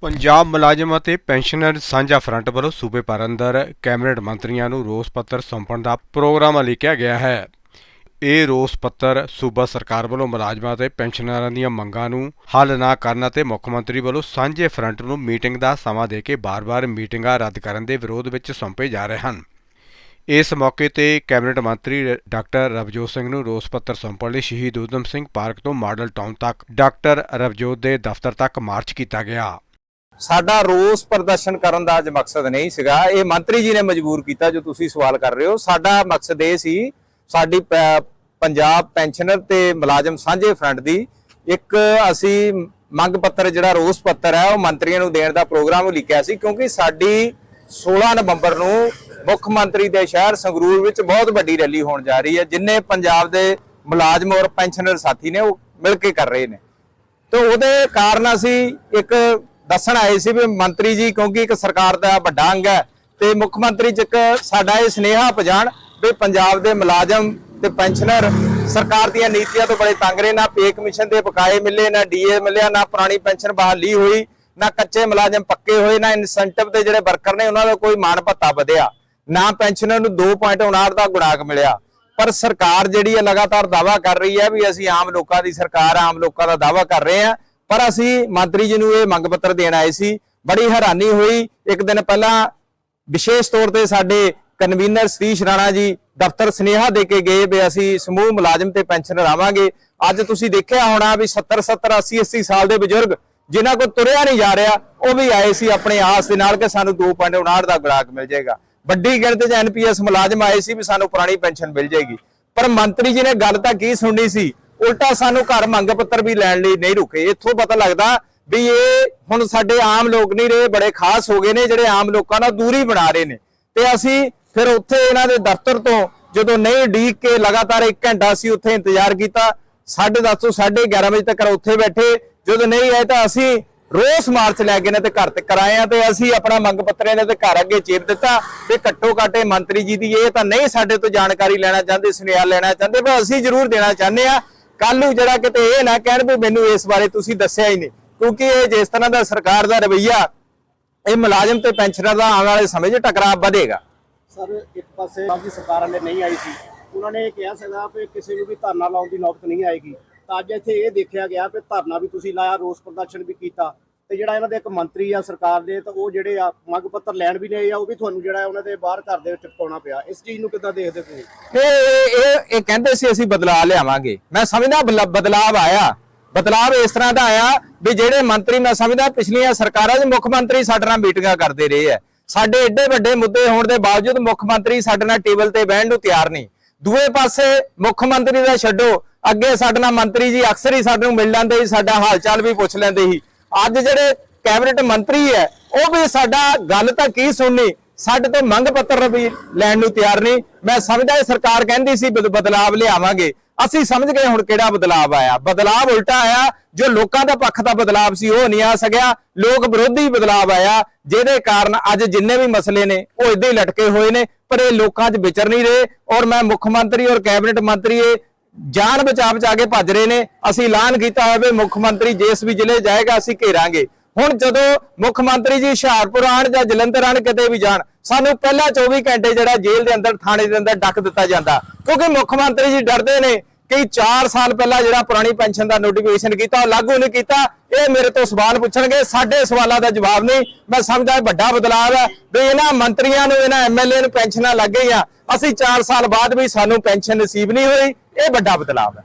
ਪੰਜਾਬ ਮੁਲਾਜ਼ਮ ਅਤੇ ਪੈਨਸ਼ਨਰ ਸਾਂਝਾ ਫਰੰਟ ਵੱਲੋਂ ਸੂਬੇ ਭਰ ਅੰਦਰ ਕੈਬਨਿਟ ਮੰਤਰੀਆਂ ਨੂੰ ਰੋਸ ਪੱਤਰ ਸੌਂਪਣ ਦਾ ਪ੍ਰੋਗਰਾਮ ਲਿਖਿਆ ਗਿਆ ਹੈ। ਇਹ ਰੋਸ ਪੱਤਰ ਸੂਬਾ ਸਰਕਾਰ ਵੱਲੋਂ ਮੁਲਾਜ਼ਮਾਂ ਅਤੇ ਪੈਨਸ਼ਨਰਾਂ ਦੀਆਂ ਮੰਗਾਂ ਨੂੰ ਹੱਲ ਨਾ ਕਰਨ ਅਤੇ ਮੁੱਖ ਮੰਤਰੀ ਵੱਲੋਂ ਸਾਂਝੇ ਫਰੰਟ ਨੂੰ ਮੀਟਿੰਗ ਦਾ ਸਮਾਂ ਦੇ ਕੇ ਬਾਰ-ਬਾਰ ਮੀਟਿੰਗਾਂ ਰੱਦ ਕਰਨ ਦੇ ਵਿਰੋਧ ਵਿੱਚ ਸੌਂਪੇ ਜਾ ਰਹੇ ਹਨ। ਇਸ ਮੌਕੇ ਤੇ ਕੈਬਨਿਟ ਮੰਤਰੀ ਰ- ਡਾਕਟਰ ਰਵਜੋਤ ਸਿੰਘ ਨੂੰ ਰੋਸ ਪੱਤਰ ਸੌਂਪਣ ਲਈ ਸ਼ਹੀਦ ਊਧਮ ਸਿੰਘ ਪਾਰਕ ਤੋਂ ਮਾਡਲ ਟਾਊਨ ਤੱਕ ਡਾਕਟਰ ਰਵਜੋਤ ਦੇ ਦਫ਼ਤਰ ਤੱਕ ਮਾਰਚ ਕੀਤਾ ਗਿਆ। ਸਾਡਾ ਰੋਸ ਪ੍ਰਦਰਸ਼ਨ ਕਰਨ ਦਾ ਅੱਜ ਮਕਸਦ ਨਹੀਂ ਸੀਗਾ। ਇਹ ਮੰਤਰੀ ਜੀ ਨੇ ਮਜਬੂਰ ਕੀਤਾ ਜੋ ਤੁਸੀਂ ਸਵਾਲ ਕਰ ਰਹੇ ਹੋ। ਸਾਡਾ ਮਕਸਦ ਇਹ ਸੀ, ਸਾਡੀ ਪ- ਪੰਜਾਬ ਪੈਨਸ਼ਨਰ ਤੇ ਮੁਲਾਜ਼ਮ ਸਾਂਝੇ ਫਰੰਟ ਦੀ ਇੱਕ ਅਸੀਂ ਮੰਗ ਪੱਤਰ, ਜਿਹੜਾ ਰੋਸ ਪੱਤਰ ਹੈ, ਉਹ ਮੰਤਰੀਆਂ ਨੂੰ ਦੇਣ ਦਾ ਪ੍ਰੋਗਰਾਮ ਲਿਖਿਆ ਸੀ ਕਿਉਂਕਿ ਸਾਡੀ 16 ਨਵੰਬਰ ਨੂੰ ਮੁੱਖ ਮੰਤਰੀ ਦੇ ਸ਼ਹਿਰ ਸੰਗਰੂਰ ਵਿੱਚ ਬਹੁਤ ਵੱਡੀ ਰੈਲੀ ਹੋਣ ਜਾ ਰਹੀ ਹੈ, ਜਿੰਨੇ ਪੰਜਾਬ ਦੇ ਮੁਲਾਜ਼ਮ ਔਰ ਪੈਨਸ਼ਨਰ ਸਾਥੀ ਨੇ ਉਹ ਮਿਲ ਕੇ ਕਰ ਰਹੇ ਨੇ। ਤੇ ਉਹਦੇ ਕਾਰਨ ਅਸੀਂ ਇੱਕ ਦੱਸਣ ਆਏ ਸੀ ਵੀ ਮੰਤਰੀ ਜੀ, ਕਿਉਂਕਿ ਇੱਕ ਸਰਕਾਰ ਦਾ ਵੱਡਾ ਅੰਗ ਹੈ ਤੇ ਮੁੱਖ ਮੰਤਰੀ ਚ ਇੱਕ ਸਾਡਾ ਇਹ ਸਨੇਹਾ ਪਜਾਣ ਵੀ ਪੰਜਾਬ ਦੇ ਮੁਲਾਜ਼ਮ ਤੇ ਪੈਨਸ਼ਨਰ ਸਰਕਾਰ ਦੀਆਂ ਨੀਤੀਆਂ ਤੋਂ ਬੜੇ ਤੰਗ ਰਹੇ ਨਾ ਪੇ ਕਮਿਸ਼ਨ ਦੇ ਬਕਾਏ ਮਿਲੇ, ਨਾ ਡੀਏ ਮਿਲਿਆ, ਨਾ ਪੁਰਾਣੀ ਪੈਨਸ਼ਨ ਬਹਾਲੀ ਹੋਈ, ਨਾ ਕੱਚੇ ਮੁਲਾਜ਼ਮ ਪੱਕੇ ਹੋਏ, ਨਾ ਇਨਸੈਂਟਿਵ ਦੇ ਜਿਹੜੇ ਵਰਕਰ ਨੇ ਉਹਨਾਂ ਦਾ ਕੋਈ ਮਾਣ ਭੱਤਾ ਵਧਿਆ। ਨਾ ਪੈਨਸ਼ਨਰ ਨੂੰ 2.59 ਦਾ ਗੁਣਾਕ ਮਿਲਿਆ। ਪਰ ਸਰਕਾਰ ਜਿਹੜੀ ਹੈ ਲਗਾਤਾਰ ਦਾਵਾ ਕਰ ਰਹੀ ਹੈ ਵੀ ਅਸੀਂ ਆਮ ਲੋਕਾਂ ਦੀ ਸਰਕਾਰ, ਆਮ ਲੋਕਾਂ ਦਾ ਦਾਵਾ ਕਰ ਰਹੇ ਹਾਂ। ਪਰ ਅਸੀਂ ਮੰਤਰੀ ਜੀ ਨੂੰ ਇਹ ਮੰਗ ਪੱਤਰ ਦੇਣ ਆਏ ਸੀ। ਬੜੀ ਹੈਰਾਨੀ ਹੋਈ। ਇੱਕ ਦਿਨ ਪਹਿਲਾਂ ਵਿਸ਼ੇਸ਼ ਤੌਰ ਤੇ ਸਾਡੇ ਕਨਵੀਨਰ ਸਤੀਸ਼ ਰਾਣਾ ਜੀ ਦਫ਼ਤਰ ਸੁਨੇਹਾ ਦੇ ਕੇ ਗਏ ਵੀ ਅਸੀਂ ਸਮੂਹ ਮੁਲਾਜ਼ਮ ਤੇ ਪੈਨਸ਼ਨਰ ਆਵਾਂਗੇ ਅੱਜ ਤੁਸੀਂ ਦੇਖਿਆ ਹੋਣਾ ਵੀ 70 70 80 80 ਸਾਲ ਦੇ ਬਜ਼ੁਰਗ ਜਿਨ੍ਹਾਂ ਕੋਲ ਤੁਰਿਆ ਨਹੀਂ ਜਾ ਰਿਹਾ, ਉਹ ਵੀ ਆਏ ਸੀ ਆਪਣੇ ਆਸ ਦੇ ਨਾਲ ਕਿ ਸਾਨੂੰ 2.59 ਦਾ ਗੁਰਾਕ ਮਿਲ ਜਾਏਗਾ। ਵੱਡੀ ਗਿਣਤੀ 'ਚ ਐਨਪੀਐਸ ਮੁਲਾਜ਼ਮ ਆਏ ਸੀ ਵੀ ਸਾਨੂੰ ਪੁਰਾਣੀ ਪੈਨਸ਼ਨ ਮਿਲ ਜਾਏਗੀ। ਪਰ ਮੰਤਰੀ ਜੀ ਨੇ ਗੱਲ ਤਾਂ ਕੀ ਸੁਣਨੀ ਸੀ? ਉਲਟਾ ਸਾਨੂੰ ਘਰ ਮੰਗ ਪੱਤਰ ਵੀ ਲੈਣ ਲਈ ਨਹੀਂ ਰੁਕੇ। ਇੱਥੋਂ ਪਤਾ ਲੱਗਦਾ ਵੀ ਇਹ ਹੁਣ ਸਾਡੇ ਆਮ ਲੋਕ ਨਹੀਂ ਰਹੇ, ਬੜੇ ਖਾਸ ਹੋ ਗਏ ਨੇ, ਜਿਹੜੇ ਆਮ ਲੋਕਾਂ ਨਾਲ ਦੂਰੀ ਬਣਾ ਰਹੇ ਨੇ। ਤੇ ਅਸੀਂ ਫਿਰ ਉੱਥੇ ਇਹਨਾਂ ਦੇ ਦਫ਼ਤਰ ਤੋਂ ਜਦੋਂ ਨਹੀਂ ਡੀਕ ਕੇ ਲਗਾਤਾਰ 1 ਘੰਟਾ ਅਸੀਂ ਉੱਥੇ ਇੰਤਜ਼ਾਰ ਕੀਤਾ 10:30 ਤੋਂ 11:30 ਵਜੇ ਤੱਕ ਉੱਥੇ ਬੈਠੇ। ਜਦੋਂ ਨਹੀਂ ਆਏ ਤਾਂ ਅਸੀਂ ਰੋਸ ਮਾਰਚ ਲੈ ਕੇ ਨੇ ਤੇ ਘਰ ਤੇ ਕਰਾਏ ਆ ਤੇ ਅਸੀਂ ਆਪਣਾ ਮੰਗ ਪੱਤਰ ਇਹਨਾਂ ਦੇ ਘਰ ਅੱਗੇ ਚੇਪ ਦਿੱਤਾ ਤੇ ਘੱਟੋ ਘਾਟੇ ਮੰਤਰੀ ਜੀ ਦੀ ਇਹ ਤਾਂ ਨਹੀਂ ਸਾਡੇ ਤੋਂ ਜਾਣਕਾਰੀ ਲੈਣਾ ਚਾਹੁੰਦੇ, ਸੁਨੇਹਾ ਲੈਣਾ ਚਾਹੁੰਦੇ, ਪਰ ਅਸੀਂ ਜ਼ਰੂਰ ਦੇਣਾ ਚਾਹੁੰਦੇ ਆ ਕੱਲ ਨੂੰ ਜਿਹੜਾ ਕਿਤੇ ਇਹ ਨਾ ਕਹਿਣ ਵੀ ਮੈਨੂੰ ਇਸ ਬਾਰੇ ਤੁਸੀਂ ਦੱਸਿਆ ਹੀ ਨਹੀਂ, ਕਿਉਂਕਿ ਇਹ ਜਿਸ ਤਰ੍ਹਾਂ ਦਾ ਸਰਕਾਰ ਦਾ ਰਵਈਆ, ਇਹ ਮੁਲਾਜ਼ਮ ਤੇ ਪੈਨਸ਼ਨਰ ਦਾ ਆਉਣ ਵਾਲੇ ਸਮੇਂ 'ਚ ਟਕਰਾਅ ਵਧੇਗਾ। ਸਰ, ਇੱਕ ਪਾਸੇ ਆਪਦੀ ਸਰਕਾਰ ਵਾਲੇ ਨਹੀਂ ਆਈ ਸੀ, ਉਹਨਾਂ ਨੇ ਇਹ ਕਿਹਾ ਸੀਗਾ ਕਿ ਕਿਸੇ ਨੂੰ ਵੀ ਧਰਨਾ ਲਾਉਣ ਦੀ ਨੌਬਤ ਨਹੀਂ ਆਏਗੀ। ਤਾਂ ਅੱਜ ਇੱਥੇ ਇਹ ਦੇਖਿਆ ਗਿਆ ਕਿ ਧਰਨਾ ਵੀ ਤੁਸੀਂ ਲਾਇਆ, ਰੋਸ ਪ੍ਰਦਰਸ਼ਨ ਵੀ ਕੀਤਾ। ਤੇ ਜਿਹੜਾ ਇਹਨਾਂ ਦੇ ਇੱਕ ਮੰਤਰੀ ਆ ਸਰਕਾਰ ਦੇ, ਤਾਂ ਉਹ ਜਿਹੜੇ ਆ ਮੰਗ ਪੱਤਰ ਲੈਣ ਵੀ ਨਹੀਂ ਆ, ਉਹ ਵੀ ਤੁਹਾਨੂੰ ਜਿਹੜਾ ਉਹਨਾਂ ਦੇ ਬਾਹਰ ਘਰ ਦੇ ਵਿੱਚ ਚਿਪਕਾਉਣਾ ਪਿਆ। ਇਸ ਚੀਜ਼ ਨੂੰ ਕਿੱਦਾਂ ਦੇਖਦੇ ਤੁਸੀਂ? ਇਹ ਇਹ ਇਹ ਕਹਿੰਦੇ ਸੀ ਅਸੀਂ ਬਦਲਾਅ ਲਿਆਵਾਂਗੇ। ਮੈਂ ਸਮਝਦਾ ਬਦਲਾ- ਆਇਆ। ਬਦਲਾਵ ਇਸ ਤਰ੍ਹਾਂ ਦਾ ਆਇਆ ਵੀ ਜਿਹੜੇ ਮੰਤਰੀ, ਮੈਂ ਸਮਝਦਾ ਪਿਛਲੀਆਂ ਸਰਕਾਰਾਂ ਦੇ ਮੁੱਖ ਮੰਤਰੀ ਸਾਡੇ ਨਾਲ ਮੀਟਿੰਗਾਂ ਕਰਦੇ ਰਹੇ ਆ। ਸਾਡੇ ਏਡੇ ਵੱਡੇ ਮੁੱਦੇ ਹੋਣ ਦੇ ਬਾਵਜੂਦ ਮੁੱਖ ਮੰਤਰੀ ਸਾਡੇ ਨਾਲ ਟੇਬਲ ਤੇ ਬਹਿਣ ਨੂੰ ਤਿਆਰ ਨਹੀਂ। ਦੂਏ ਪਾਸੇ ਮੁੱਖ ਮੰਤਰੀ ਦਾ ਛੱਡੋ, ਅੱਗੇ ਸਾਡੇ ਨਾਲ ਮੰਤਰੀ ਜੀ ਅਕਸਰ ਹੀ ਸਾਡੇ ਨੂੰ ਮਿਲ ਲੈਂਦੇ ਸੀ, ਸਾਡਾ ਹਾਲ ਚਾਲ ਵੀ ਪੁੱਛ ਲੈਂਦੇ ਸੀ। ਅੱਜ ਜਿਹੜੇ ਕੈਬਨਿਟ ਮੰਤਰੀ ਹੈ, ਉਹ ਵੀ ਸਾਡਾ ਗੱਲ ਤਾਂ ਕੀ ਸੁਣਨੀ? ਸਾਡੇ ਤੋਂ ਮੰਗ ਪੱਤਰ ਵੀ ਲੈਣ ਨੂੰ ਤਿਆਰ ਨਹੀਂ। ਮੈਂ ਸਮਝਦਾ ਇਹ ਸਰਕਾਰ ਕਹਿੰਦੀ ਸੀ ਬਦਲਾਵ ਲਿਆਵਾਂਗੇ। ਅਸੀਂ ਸਮਝ ਗਏ ਹੁਣ ਕਿਹੜਾ ਬਦਲਾਵ ਆਇਆ। ਬਦਲਾਵ ਉਲਟਾ ਆਇਆ, ਜੋ ਲੋਕਾਂ ਦਾ ਪੱਖ ਦਾ ਬਦਲਾਵ ਸੀ, ਉਹ ਨਹੀਂ ਆ ਸਕਿਆ। ਲੋਕ ਵਿਰੋਧੀ ਬਦਲਾਵ ਆਇਆ, ਜਿਹਦੇ ਕਾਰਨ ਅੱਜ ਜਿੰਨੇ ਵੀ ਮਸਲੇ ਨੇ, ਉਹ ਇਦਾਂ ਹੀ ਲਟਕੇ ਹੋਏ ਨੇ, ਪਰ ਇਹ ਲੋਕਾਂ 'ਚ ਵਿਚਰ ਨਹੀਂ ਰਹੇ। ਔਰ ਮੈਂ ਮੁੱਖ ਮੰਤਰੀ ਔਰ ਕੈਬਨਿਟ ਮੰਤਰੀ ਇਹ ਜਾਨ ਬਚਾ ਬਚਾ ਕੇ ਭੱਜ ਰਹੇ ਨੇ। ਅਸੀਂ ਐਲਾਨ ਕੀਤਾ ਹੋਇਆ ਵੀ ਮੁੱਖ ਮੰਤਰੀ ਜਿਸ ਵੀ ਜ਼ਿਲ੍ਹੇ ਜਾਏਗਾ, ਅਸੀਂ ਘੇਰਾਂਗੇ। ਹੁਣ ਜਦੋਂ ਮੁੱਖ ਮੰਤਰੀ ਜੀ ਹੁਸ਼ਿਆਰਪੁਰ ਆਣ ਜਾਂ ਜਲੰਧਰ ਆਣ ਕਿਤੇ ਵੀ ਜਾਣ, ਸਾਨੂੰ ਪਹਿਲਾਂ 24 ਘੰਟੇ ਜਿਹੜਾ ਜੇਲ੍ਹ ਦੇ ਅੰਦਰ, ਥਾਣੇ ਦੇ ਅੰਦਰ ਡੱਕ ਦਿੱਤਾ ਜਾਂਦਾ। ਕਿਉਂਕਿ ਮੁੱਖ ਮੰਤਰੀ ਜੀ ਡਰਦੇ ਨੇ ਕਿ 4 ਸਾਲ ਪਹਿਲਾਂ ਜਿਹੜਾ ਪੁਰਾਣੀ ਪੈਨਸ਼ਨ ਦਾ ਨੋਟੀਫਿਕੇਸ਼ਨ ਕੀਤਾ, ਉਹ ਲਾਗੂ ਨਹੀਂ ਕੀਤਾ। ਇਹ ਮੇਰੇ ਤੋਂ ਸਵਾਲ ਪੁੱਛਣਗੇ, ਸਾਡੇ ਸਵਾਲਾਂ ਦਾ ਜਵਾਬ ਨਹੀਂ। ਮੈਂ ਸਮਝਦਾ ਇਹ ਵੱਡਾ ਬਦਲਾਅ ਹੈ ਵੀ ਇਹਨਾਂ ਮੰਤਰੀਆਂ ਨੂੰ, ਇਹਨਾਂ ਐਮਐਲਏ ਨੂੰ ਪੈਨਸ਼ਨਾਂ ਲੱਗ ਗਈਆਂ। ਅਸੀਂ 4 ਸਾਲ ਬਾਅਦ ਵੀ ਸਾਨੂੰ ਪੈਨਸ਼ਨ ਨਸੀਬ ਨਹੀਂ ਹੋਈ। ਇਹ ਵੱਡਾ ਬਦਲਾਅ ਹੈ।